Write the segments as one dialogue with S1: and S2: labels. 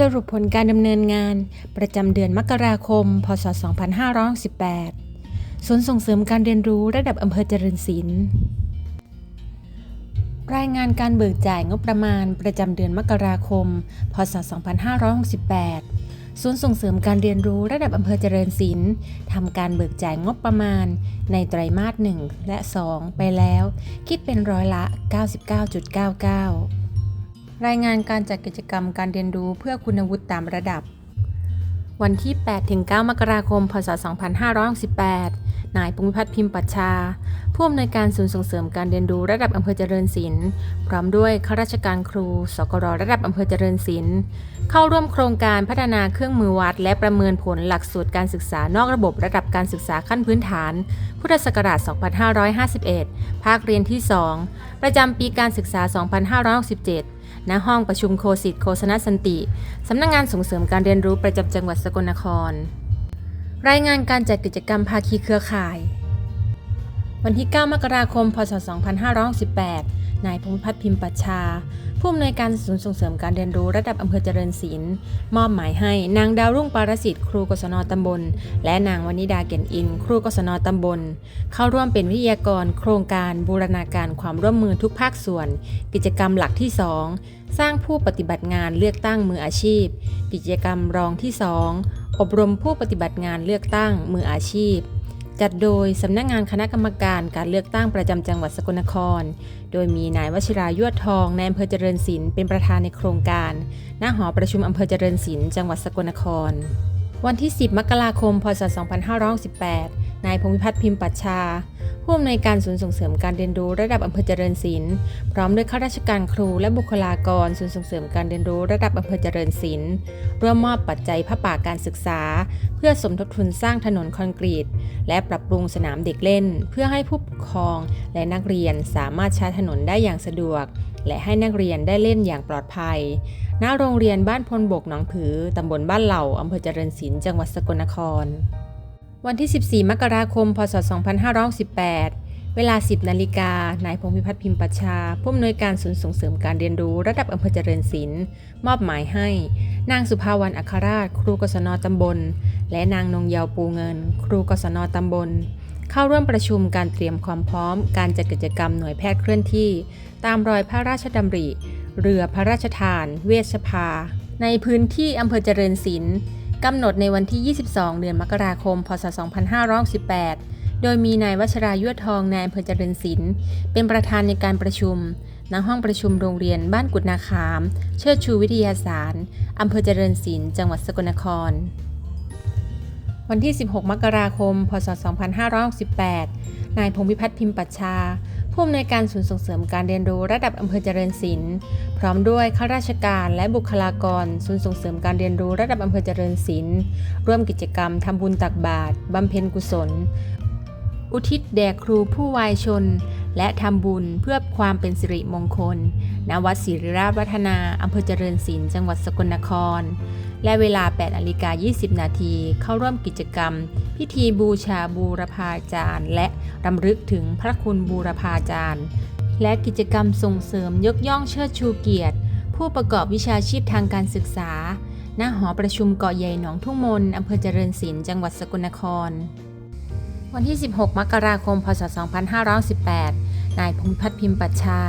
S1: สรุปผลการดำเนินงาน ประจำเดือนมกราคม พศ 2568 ศูนย์ส่งเสริมการเรียนรู้ระดับอำเภอเจริญศิลป์ รายงานการเบิกจ่ายงบประมาณ ประจำเดือนมกราคม พศ 2568 ศูนย์ส่งเสริมการเรียนรู้ระดับอำเภอเจริญศิลป์ทำการเบิกจ่ายงบประมาณ ในไตรมาส 1 และ 2 ไปแล้ว คิดเป็นร้อยละ 99.99 รายงานการจัดกิจกรรมการเรียนรู้เพื่อคุณวุฒิตามระดับ วันที่ 8-9 มกราคม พศ 2568 นายภูมิพัฒน์พิมพ์ปัชชา ผู้อำนวยการศูนย์ส่งเสริมการเรียนรู้ระดับอำเภอเจริญศิลป์พร้อมด้วยข้าราชการครู สกรระดับอำเภอเจริญศิลป์เข้าร่วมโครงการพัฒนาเครื่องมือวัด และประเมินผลหลักสูตรการศึกษานอกระบบระดับการศึกษาขั้นพื้นฐาน พุทธศักราช 2551 ภาคเรียนที่ 2 ประจำปีการศึกษา 2567ณห้องประชุมโคสิตโคสนสันติ สำนักงงานส่งเสริมการเรียนรู้ประจำจังหวัดสกลนคร รายงานการจัดกิจกรรมภาคีเครือข่าย วันที่ 9 มกราคม พศ 2568 นายพงพัฒน์พิมพ์ปัชชา ผู้อำนวยการศูนย์ส่งเสริมการเรียนรู้ระดับอำเภอเจริญศิลป์มอบหมายให้นางดาวรุ่งปารสิทธิ์ครูกศนตำบล และนางวนิดาเก่นอิน ครูกศนตำบล เข้าร่วมเป็นวิทยากร โครงการบูรณาการความร่วมมือทุกภาคส่วน กิจกรรมหลักที่ 2 สร้างผู้ปฏิบัติงานเลือกตั้งมืออาชีพ กิจกรรมรองที่ 2 อบรมผู้ปฏิบัติงานเลือกตั้งมืออาชีพ จัดโดยสำนักงงานคณะกรรมการการเลือกตั้งประจำจังหวัดสกลนคร โดยมีนายวชิรายวดทองในอำเภอเจริญศิลป์เป็นประธานในโครงการณหอประชุมอำเภอเจริญศิลป์จังหวัดสกลนคร วันที่ 10 มกราคม พศ 2518นายพงพิพัฒน์พิมพ์ปัชชา ผู้อำนวยการศูนย์ส่งเสริมการเรียนรู้ระดับอำเภอเจริญศิลป์พร้อมด้วยข้าราชการครูและบุคลากรศูนย์ส่งเสริมการเรียนรู้ระดับอำเภอเจริญศิลป์ร่วมมอบปัจจัยพระป่าการศึกษา เพื่อสมทบทุนสร้างถนนคอนกรีต และปรับปรุงสนามเด็กเล่น เพื่อให้ผู้ปกครองและนักเรียนสามารถใช้ถนนได้อย่างสะดวก และให้นักเรียนได้เล่นอย่างปลอดภัย ณ โรงเรียนบ้านพลบกหนองผือตำบลบ้านเหล่าอำเภอเจริญศิลป์จังหวัดสกลนคร วันที่ 14 มกราคม พศ 2518 เวลา 10 นาฬิกา นายพงพิพัฒน์พิมพ์ปัชชา ผู้อำนวยการศูนย์ส่งเสริมการเรียนรู้ระดับอำเภอเจริญศิลป์มอบหมายให้ นางสุภาวรรณอัครราช ครูกศนตำบล และนางนงเยาวปูเงิน ครูกศนตำบล เข้าร่วมประชุมการเตรียมความพร้อม การจัดกิจกรรมหน่วยแพทย์เคลื่อนที่ ตามรอยพระราชดำริ เรือพระราชทาน เวชภา ในพื้นที่อำเภอเจริญศิลป์ กำหนดในวันที่ 22 เดือนมกราคม พศ 2518 โดยมีนายวัชรายุทธทองนายอำเภอเจริญศิลป์เป็นประธานในการประชุม ณ ห้องประชุมโรงเรียนบ้านกุดนาคาม เชิดชูวิทยาศาสตร์อำเภอเจริญศิลป์ จังหวัดสกลนคร วันที่ 16 มกราคม พศ 2568 นายพงพิพัฒน์พิมพ์ปัชชา ผู้อำนวยการศูนย์ส่งเสริมการเรียนรู้ระดับอำเภอเจริญศิลป์พร้อมด้วยข้าราชการและบุคลากร ศูนย์ส่งเสริมการเรียนรู้ระดับอำเภอเจริญศิลป์ร่วมกิจกรรมทำบุญตักบาตรบำเพ็ญกุศล อุทิศแด่ครูผู้วายชน และทำบุญเพื่อความเป็นสิริมงคล ณ วัดศิริราชวัฒนาอำเภอเจริญศิลป์จังหวัดสกลนคร และเวลา8นาฬิกา20 นาทีเข้าร่วมกิจกรรม พิธีบูชาบูรพาจารย์ และรำลึกถึงพระคุณบูรพาจารย์ และกิจกรรมส่งเสริมยกย่องเชิดชูเกียรติ ผู้ประกอบวิชาชีพทางการศึกษา ณ หอประชุมเกาะใหญ่หนองทุ่งมนอำเภอเจริญศิลป์จังหวัดสกลนคร วันที่ 16 มกราคม พศ 2518 นายพงพัฒน์พิมพ์ปัชชา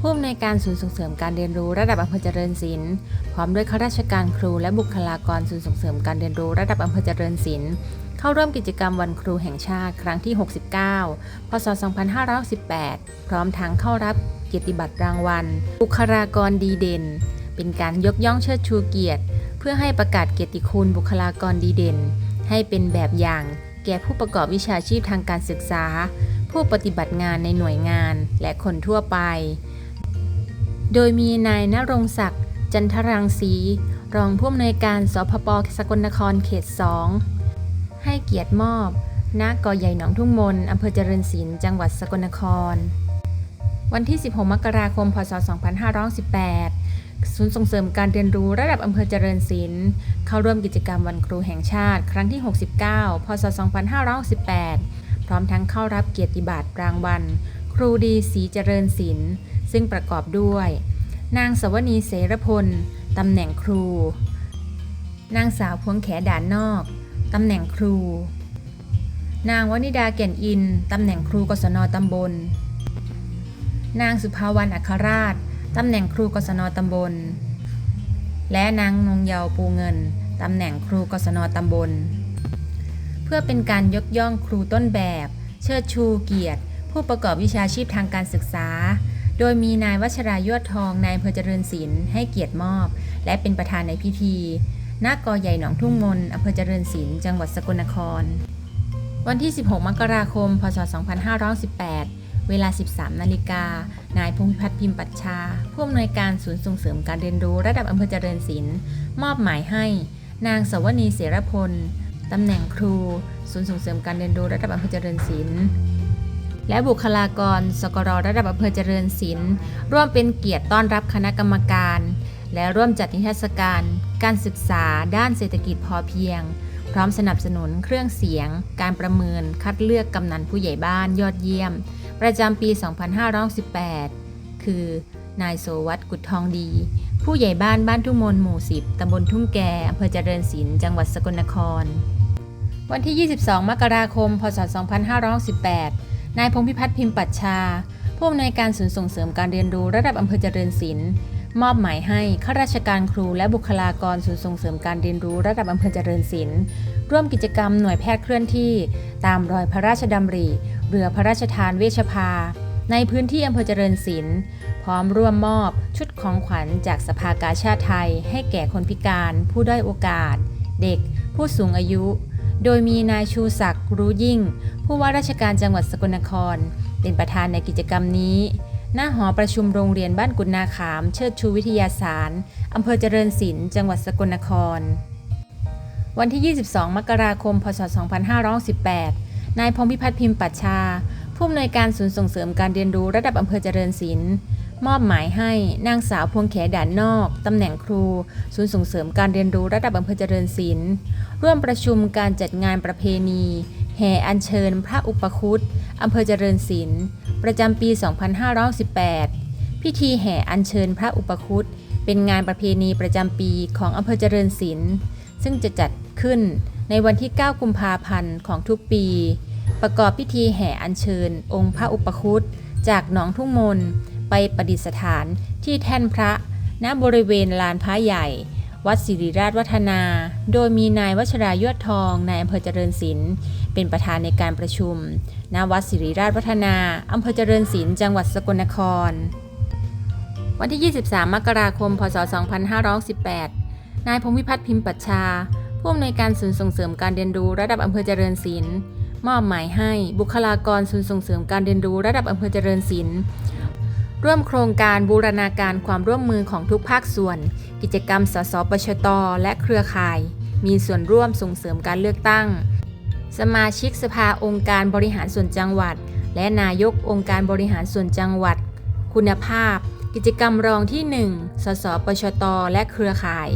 S1: ผู้อำนวยการศูนย์ส่งเสริมการเรียนรู้ระดับอำเภอเจริญศิลป์ พร้อมด้วยข้าราชการครูและบุคลากรศูนย์ส่งเสริมการเรียนรู้ระดับอำเภอเจริญศิลป์ เข้าร่วมกิจกรรมวันครูแห่งชาติครั้งที่ 69 พศ 2518 พร้อมทั้งเข้ารับเกียรติบัตรรางวัล บุคลากรดีเด่น เป็นการยกย่องเชิดชูเกียรติ เพื่อให้ประกาศเกียรติคุณบุคลากรดีเด่น ให้เป็นแบบอย่าง แก่ผู้ประกอบวิชาชีพทางการศึกษา ผู้ปฏิบัติงานในหน่วยงานและคนทั่วไป โดยมีนายณรงศักดิ์จันทรังสี รองผู้อำนวยการสพปสกลนครเขต 2 ให้เกียรติมอบณกอใหญ่หนองทุ่งมนอำเภอเจริญศิลป์จังหวัดสกลนคร วันที่ 16 มกราคม พศ 2518 ศูนย์ส่งเสริมการเรียนรู้ระดับอำเภอเจริญศิลป์เข้าร่วมกิจกรรมวันครูแห่งชาติ ครั้งที่ 69 พศ 2518พร้อมทั้งเข้ารับเกียรติบัตรรางวัล ครูดีศรีเจริญศิลป์ซึ่งประกอบด้วย นางสวนีเสรพลตำแหน่งครู นางสาวพวงแขด่านนอกตำแหน่งครู นางวนิดาแก่นอินตำแหน่งครูกศนตำบล นางสุภาวรรณอัครราช ตำแหน่งครูกศนตำบล และนางนงเยาวปูเงิน ตำแหน่งครูกศนตำบล เพื่อเป็นการยกย่องครูต้นแบบ เชิดชูเกียรติ ผู้ประกอบวิชาชีพทางการศึกษา โดยมีนายวัชรายวดทองนายอำเภอเจริญศิลป์ให้เกียรติมอบ และเป็นประธานในพิธีณกอใหญ่หนองทุ่งมนอำเภอเจริญศิลป์จังหวัดสกลนคร วันที่ 16 มกราคม พศ 2518 เวลา 13 นาฬิกา นายพงพิพัฒน์พิมพ์ปัชชา ผู้อำนวยการศูนย์ส่งเสริมการเรียนรู้ระดับอำเภอเจริญศิลป์มอบหมายให้ นางสวนีเสรพลตำแหน่งครู ศูนย์ส่งเสริมการเรียนรู้ระดับอำเภอเจริญศิลป์และบุคลากร สกรระดับอำเภอเจริญศิลป์ร่วมเป็นเกียรติต้อนรับคณะกรรมการ และร่วมจัดนิทรรศการ การศึกษาด้านเศรษฐกิจพอเพียง พร้อมสนับสนุนเครื่องเสียง การประเมินคัดเลือกกำนันผู้ใหญ่บ้านยอดเยี่ยม ประจำปี 2518 คือนายโสวัตกุดทองดี ผู้ใหญ่บ้านบ้านทุ่งมนหมู่ 10 ตำบลทุ่งแกอำเภอเจริญศิลป์จังหวัดสกลนคร วันที่ 22 มกราคม พศ 2518 นายพงพิพัฒน์พิมพ์ปัชชา ผู้อำนวยการศูนย์ส่งเสริมการเรียนรู้ระดับอำเภอเจริญศิลป์ มอบหมายให้ข้าราชการครูและบุคลากรศูนย์ส่งเสริมการเรียนรู้ระดับอำเภอเจริญศิลป์ร่วมกิจกรรมหน่วยแพทย์เคลื่อนที่ ตามรอยพระราชดำริ เรือพระราชทานเวชภา ในพื้นที่อำเภอเจริญศิลป์พร้อมร่วมมอบชุดของขวัญจากสภากาชาติไทย ให้แก่คนพิการ ผู้ด้อยโอกาส เด็ก ผู้สูงอายุ โดยมีนายชูศักดิ์รู้ยิ่ง ผู้ว่าราชการจังหวัดสกลนคร เป็นประธานในกิจกรรมนี้ หน้าหอประชุมโรงเรียนบ้านกุฎนาขาม เชิดชูวิทยาสารอำเภอเจริญศิลป์จังหวัดสกลนคร วันที่ 22 มกราคม พศ 2518 นายพงพิพัฒน์พิมพ์ปัชชา ผู้อำนวยการศูนย์ส่งเสริมการเรียนรู้ระดับอำเภอเจริญศิลป์มอบหมายให้นางสาวพวงแขด่านนอก ตำแหน่งครู ศูนย์ส่งเสริมการเรียนรู้ระดับอำเภอเจริญศิลป์ร่วมประชุมการจัดงานประเพณี แห่อัญเชิญพระอุปคุตอำเภอเจริญศิลป์ ประจำปี 2518 พิธีแห่อัญเชิญพระอุปคุตเป็นงานประเพณีประจำปีของอำเภอเจริญศิลป์ซึ่งจะจัดขึ้นในวันที่ 9 กุมภาพันธ์ของทุกปี ประกอบพิธีแห่อัญเชิญ องค์พระอุปคุตจากหนองทุ่งมนไปประดิษฐานที่แท่นพระณบริเวณลานพระใหญ่ วัดศิริราชวัฒนา โดยมีนายวัชรายอดทองนายอำเภอเจริญศิลป์ เป็นประธานในการประชุม ณ วัดศิริราชวัฒนา อำเภอเจริญศิลป์ จังหวัดสกลนคร วันที่ 23 มกราคม พศ 2518 นายพงพิพัฒน์พิมพ์ปัชชา ผู้อำนวยการศูนย์ส่งเสริมการเรียนรู้ระดับอำเภอเจริญศิลป์ มอบหมายให้บุคลากรศูนย์ส่งเสริมการเรียนรู้ระดับอำเภอเจริญศิลป์ร่วมโครงการบูรณาการความร่วมมือของทุกภาคส่วน กิจกรรม สสปชต และเครือข่าย มีส่วนร่วมส่งเสริมการเลือกตั้ง สมาชิกสภาองค์การบริหารส่วนจังหวัด และนายกองค์การบริหารส่วนจังหวัด คุณภาพ กิจกรรมรองที่ 1 สสปชต และเครือข่าย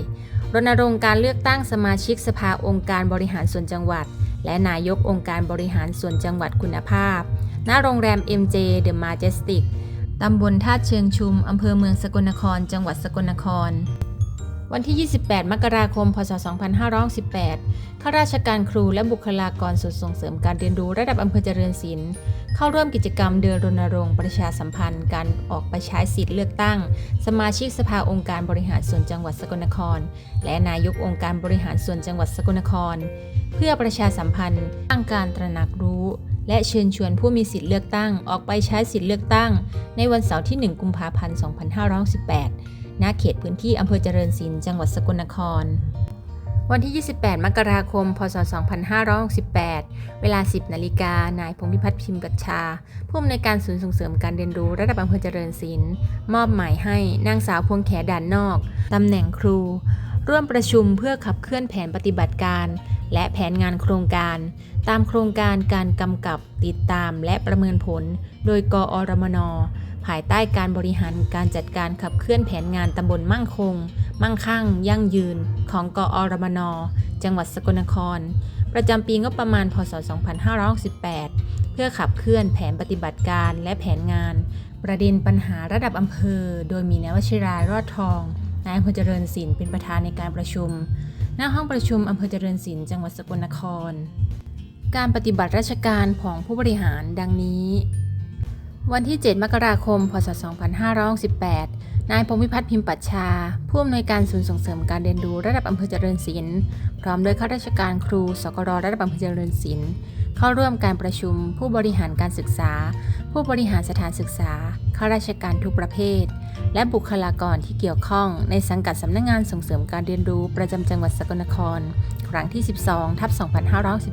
S1: รณรงค์การเลือกตั้งสมาชิกสภาองค์การบริหารส่วนจังหวัด และนายกองค์การบริหารส่วนจังหวัดคุณภาพ ณ โรงแรม MJ The Majestic ตำบลท่าเชิงชุม อำเภอเมืองสกลนคร จังหวัดสกลนคร วันที่ 28 มกราคม พศ 2518ข้าราชการครูและบุคลากรศูนส่งเสริมการเรียนรู้ระดับอำเภอเจริญศิลป์เข้าร่วมกิจกรรมเดินรณรงค์ประชาสัมพันธ์ การออกไปใช้สิทธิ์เลือกตั้ง สมาชิกสภาองค์การบริหารส่วนจังหวัดสกลนคร และนายกองค์การบริหารส่วนจังหวัดสกลนคร เพื่อประชาสัมพันธ์สร้างการตระหนักรู้และเชิญชวนผู้มีสิทธิ์เลือกตั้งออกไปใช้สิทธิ์เลือกตั้ง ในวันเสาร์ที่ 1 กุมภาพันธ์ 2518 ณเขตพื้นที่อำเภอเจริญศิลป์จังหวัดสกลนคร วันที่ 28 มกราคม พศ 2568 เวลา 10 นาฬิกา นายพงพิพัฒน์พิมพ์กัจชา ผู้อำนวยการศูนย์ส่งเสริมการเรียนรู้ระดับอำเภอเจริญศิลป์มอบหมายให้นางสาวพวงแขด่านนอกตำแหน่งครู ร่วมประชุมเพื่อขับเคลื่อนแผนปฏิบัติการ และแผนงานโครงการ ตามโครงการการกำกับติดตามและประเมินผล โดยกอรมน ภายใต้การบริหารการจัดการขับเคลื่อนแผนงานตำบลมั่งคง มั่งคั่ง ยั่งยืน ของกอรมน จังหวัดสกลนคร ประจำปีงบประมาณ พศ 2568 เพื่อขับเคลื่อนแผนปฏิบัติการและแผนงาน ประเด็นปัญหาระดับอำเภอ โดยมีนายวชิรารอดทอง นายอำเภอเจริญศิลป์เป็นประธานในการประชุม ณ ห้องประชุมอำเภอเจริญศิลป์จังหวัดสกลนคร การปฏิบัติราชการของผู้บริหารดังนี้ วันที่ 7 มกราคม พศ 2568นายพงษ์วิพัฒน์พิมพ์ปัชชา ผู้อำนวยการศูนย์ส่งเสริมการเรียนรู้ระดับอำเภอเจริญศิลป์ พร้อมด้วยข้าราชการครู สกรระดับอำเภอเจริญศิลป์ เข้าร่วมการประชุม ผู้บริหารการศึกษา ผู้บริหารสถานศึกษา ข้าราชการทุกประเภท และบุคลากรที่เกี่ยวข้อง ในสังกัดสำนักงงานส่งเสริมการเรียนรู้ประจำจังหวัดสกลนคร ครั้งที่ 12ทับ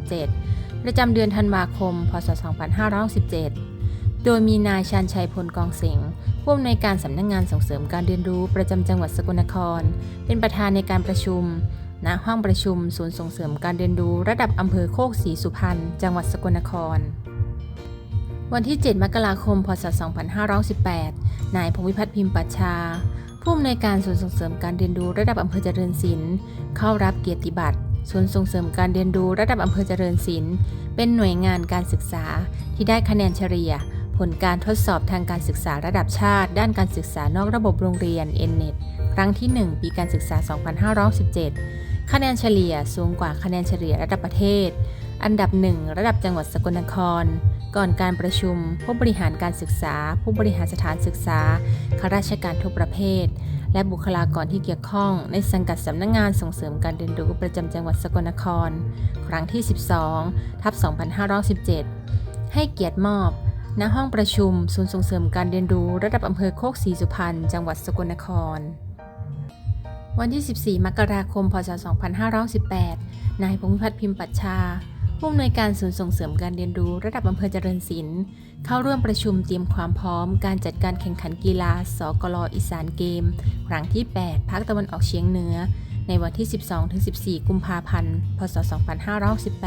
S1: 2517 ประจำเดือนธันวาคม พศ 2517 โดยมีนายชันชัยพลกองเสงผู้อำนวยการสำนักงงานส่งเสริมการเรียนรู้ประจำจังหวัดสกลนคร เป็นประธานในการประชุม ณ ห้องประชุม ศูนย์ส่งเสริมการเรียนรู้ระดับอำเภอโคกศรีสุพรรณ จังหวัดสกลนคร วันที่ 7 มกราคม พศ 2518 นายพงวิพัฒน์พิมพ์ปัชชา ผู้อำนวยการศูนย์ส่งเสริมการเรียนรู้ระดับอำเภอเจริญศิลป์ เข้ารับเกียรติบัตรศูนย์ส่งเสริมการเรียนรู้ระดับอำเภอเจริญศิลป์ เป็นหน่วยงานการศึกษาที่ได้คะแนนเฉลี่ย ผลการทดสอบทางการศึกษาระดับชาติ ด้านการศึกษานอกระบบโรงเรียน n-net ครั้งที่ 1 ปีการศึกษา 2517 คะแนนเฉลี่ยสูงกว่าคะแนนเฉลี่ยระดับประเทศ อันดับ 1 ระดับจังหวัดสกลนคร ก่อนการประชุม ผู้บริหารการศึกษา ผู้บริหารสถานศึกษาข้าราชการทุกประเภท และบุคลากรที่เกี่ยวข้อง ในสังกัดสำนักงงานส่งเสริมการเรียนรู้ประจำจังหวัดสกลนคร ครั้งที่ 12 ทับ 2517 ให้เกียรติมอบ ณห้องประชุมศูนย์ส่งเสริมการเรียนรู้ระดับอำเภอโคกศรีสุพรรณจังหวัดสกลนคร วันที่ 14 มกราคม พศ 2518 นายพงษ์วิพัฒน์พิมพ์ปัชชา ผู้อำนวยการศูนย์ส่งเสริมการเรียนรู้ระดับอำเภอเจริญศิลป์เข้าร่วมประชุมเตรียมความพร้อม การจัดการแข่งขันกีฬา สกลอีสานเกม ครั้งที่ 8 ภาคตะวันออกเฉียงเหนือ ในวันที่ 12-14 กุมภาพันธ์ พศ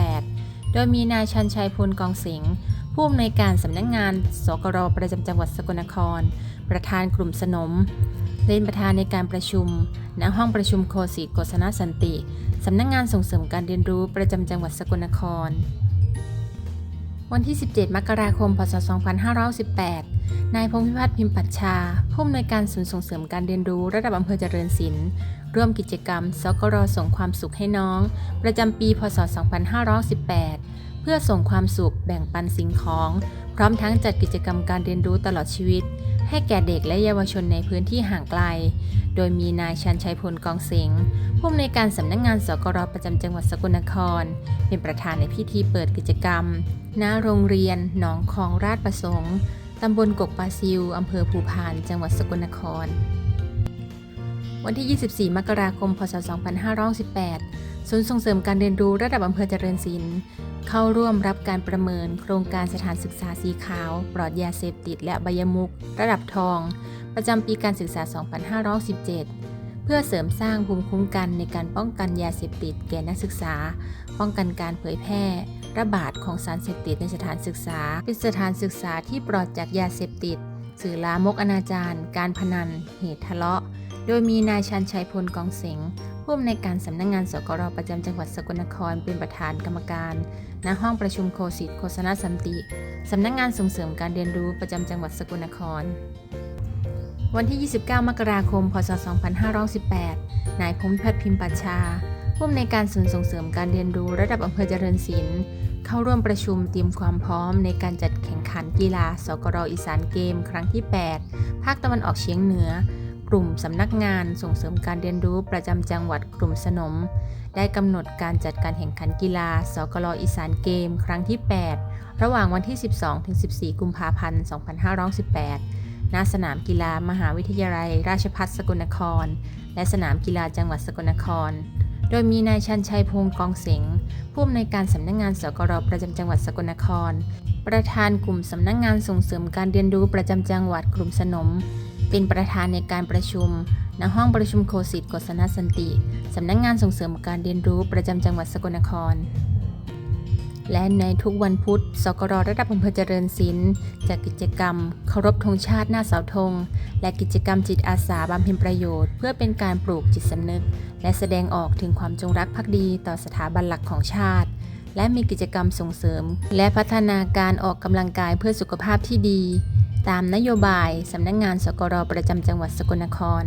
S1: 2518 โดยมีนายชันชัยพลกองเสง ผู้อำนวยการสำนักงงาน สกรประจำจังหวัดสกลนคร ประธานกลุ่มสนมเป็นประธานในการประชุม ณ ห้องประชุมโคสิโกศนสันติ สำนักงงานส่งเสริมการเรียนรู้ประจำจังหวัดสกลนคร วันที่ 17 มกราคม พศ 2518 นายพงพิพัฒน์พิมพ์ปัชชา ผู้อำนวยการศูนย์ส่งเสริมการเรียนรู้ระดับอำเภอเจริญศิลป์ร่วมกิจกรรม สกรส่งความสุขให้น้อง ประจำปี พศ 2518 เพื่อส่งความสุขแบ่งปันสิ่งของ พร้อมทั้งจัดกิจกรรมการเรียนรู้ตลอดชีวิต ให้แก่เด็กและเยาวชนในพื้นที่ห่างไกล โดยมีนายชันชัยพลกองเสงผู้อำนวยการสำนักงงานสกรประจำจังหวัดสกลนคร เป็นประธานในพิธีเปิดกิจกรรม ณ โรงเรียน หนองคองราชประสงค์ตำบลกกปาซิวอำเภอภูพาน จังหวัดสกลนคร วันที่ 24 มกราคม พศ 2518 ศูนย์ส่งเสริมการเรียนรู้ระดับอำเภอเจริญศิลป์เข้าร่วมรับการประเมิน โครงการสถานศึกษาสีขาว ปลอดยาเสพติด และใบายมุก ระดับทอง ประจำปีการศึกษา 2517 เพื่อเสริมสร้างภูมิคุ้มกันในการป้องกันยาเสพติด แก่นักศึกษา ป้องกันการเผยแพร่ระบาดของสารเสพติดในสถานศึกษา เป็นสถานศึกษาที่ปลอดจากยาเสพติด สื่อลามกอนาจารการพนัน เหตุทะเลาะ โดยมีนายชันชัยพลกองเสงผู้อำนวยการสำนักงงานสกรประจำจังหวัดสกลนครเป็นประธานกรรมการณห้องประชุมโคสิตโฆษณสันติสำนักงงานส่งเสริมการเรียนรู้ประจำจังหวัดสกลนคร วันที่ 29 มกราคม พศ 2518 นายพงษ์พิพัฒน์พิมพ์ปัชชาผู้อำนวยการศูนย์ส่งเสริมการเรียนรู้ระดับอำเภอเจริญศิลป์เข้าร่วมประชุมเตรียมความพร้อมในการจัดแข่งขันกีฬา สกรอีสานเกม ครั้งที่ 8 ภาคตะวันออกเฉียงเหนือ กลุ่มสำนักงานส่งเสริมการเรียนรู้ประจำจังหวัดกลุ่มสนม ได้กำหนดการจัดการแข่งขันกีฬา สกรอีสานเกม ครั้งที่ 8 ระหว่างวันที่ 12-14 กุมภาพันธ์ 2518 ณ สนามกีฬามหาวิทยาลัย ราชภัฏสกลนคร และสนามกีฬาจังหวัดสกลนคร โดยมีนายชันชัยพงศ์กองเสงผู้อำนวยการสำนักงงานสกรประจำจังหวัดสกลนคร ประธานกลุ่มสำนักงานส่งเสริมการเรียนรู้ประจำจังหวัดกลุ่มสนม เป็นประธานในการประชุมณห้องประชุมโคสิตกศนสันติ สำนักงานส่งเสริมการเรียนรู้ประจำจังหวัดสกลนคร และในทุกวันพุธ สกรระดับอำเภอเจริญศิลป์จัดกิจกรรมเคารพธงชาติหน้าเสาธง และกิจกรรมจิตอาสาบำเพ็ญประโยชน์ เพื่อเป็นการปลูกจิตสำนึก และแสดงออกถึงความจงรักภักดีต่อสถาบันหลักของชาติและมีกิจกรรมส่งเสริม และพัฒนาการออกกำลังกายเพื่อสุขภาพที่ดี ตามนโยบายสำนักงานสกรประจำจังหวัดสกลนคร